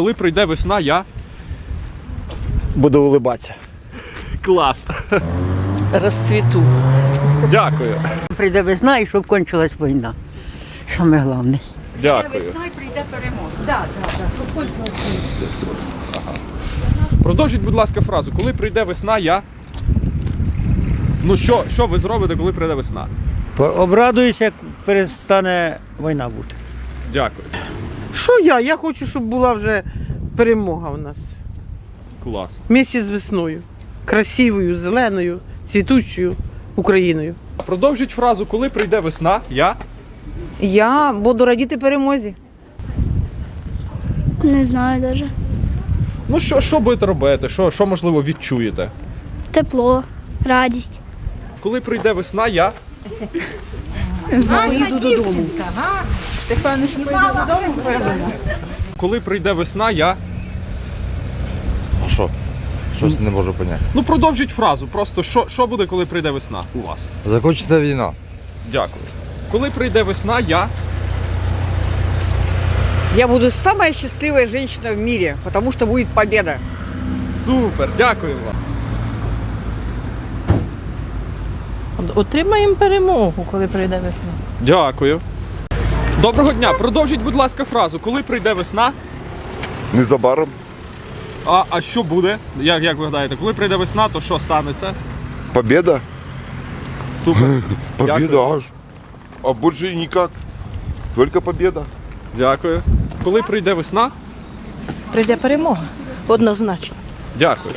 Коли прийде весна, я. Буду улибатися. Клас. розцвіту. Дякую. Прийде весна і щоб кончилась війна. Саме головне. Дякую. і прийде перемога. Так, так, так. Щоб кончилась Продовжіть, будь ласка, фразу. Коли прийде весна, я. Ну що, що ви зробите, коли прийде весна? Обрадуюся, як перестане війна бути. Дякую. Що я? Я хочу, щоб була вже перемога у нас. Клас. Місті з весною. Красивою, зеленою, цвітучою Україною. Продовжіть фразу, коли прийде весна, я. Я буду радіти перемозі. Не знаю даже. Ну що, що будете робити? Що, що можливо відчуєте? Тепло, радість. Коли прийде весна, я. Поїду додому. Коли прийде весна, я. А що? Щось не можу поняти. Ну продовжіть фразу. Просто що, що буде, коли прийде весна у вас? Закінчиться війна. Дякую. Коли прийде весна, я. Я буду самая счастливая женщина в мире, потому что будет победа. Супер, дякую вам. Отримаємо перемогу, коли прийде весна. Дякую. Доброго дня. Продовжіть, будь ласка, фразу. Коли прийде весна, Незабаром. а, а що буде? Як, як ви гадаєте, коли прийде весна, то що станеться? Победа. Супер. Дякую. аж. А больше и никак. Только победа. Дякую. Коли прийде весна? Прийде перемога. Однозначно. Дякую.